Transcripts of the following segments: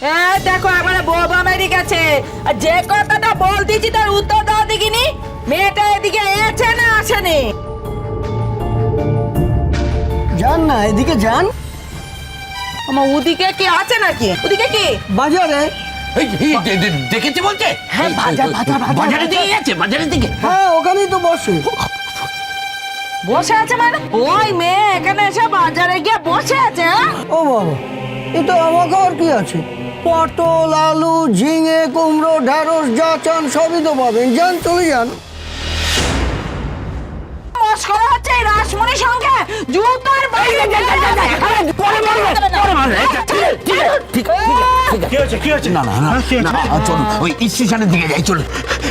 হ্যাঁ দেখো আমার বোবা মেরে গেছে। আর যে কথাটা বলতেছি তার উত্তর দাও দেখিনি। মেয়েটা এদিকে এসে না আসেনি? যান না এদিকে যান। আমার ওদিকে কি আছে নাকি? ওদিকে কি? বাজারে। এই, এই, দে- দে- দেখেছি বলছে? হ্যাঁ, বাজার, বাজার, বাজার, দিকে। গেছে বাজারের দিকে। হ্যাঁ ওখানেই তো বসে। বসে আছে মানে ওই মেয়ে এখানে এসে বাজারে গিয়ে বসে আছে হ্যাঁ? ও বাবা এ তো আমাকে আর কি আছে পটল আলু ঝিঙে কুমড়ো ঢেঁড়স যা চান সবই তো পাবেন যান চলে যান মস্করা হচ্ছে এই রাসমণির সঙ্গে জুতার বাইরে হয়েছে? কি হয়েছে? না না না হ্যাঁ? ওই স্টেশনের দিকে যাই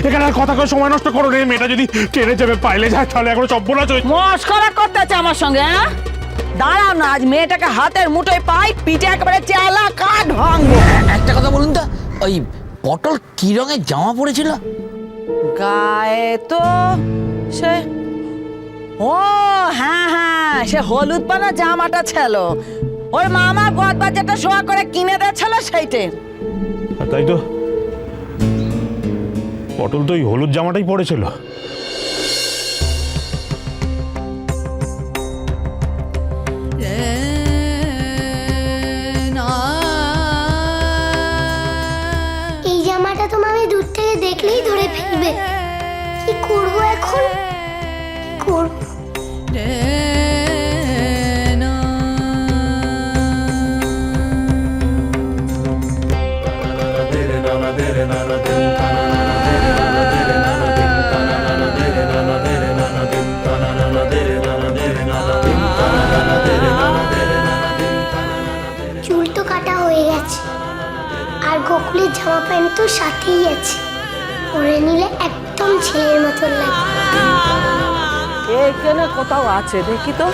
এখানে আর কথা করে সময় নষ্ট করো রে মেয়েটা যদি ট্রেনে যাবে পাইলে যায় তাহলে এখন চব্বনাচ মস্করা করতেছে আমার সঙ্গে হ্যাঁ? দাঁড়াও না আজ মেয়েটাকে হাতের মুঠোয় পাই পিঠে একেবারে চেলা কাঠ ভাঙবো। একটা কথা বলুন তো ওই পটল কি রঙের জামা পড়েছিল? গায়ে তো সে ও হ্যাঁ হ্যাঁ সে হলুদ পানা জামাটা ছিল। ওর মামা বাজারটা শোয়া করে কিনে দিয়েছিল সেইটে। তাই তো। পটল তো ওই হলুদ জামাটাই পড়েছিল। এই জামাটা তো মামি দূর থেকে দেখলেই ধরে ফেলবে। আর গোকুলের জামা প্যান্ট তো সাথেই আছে। পরে নিলে একদম ছেলের মতন লাগে। এখানে কোথাও আছে দেখি তো।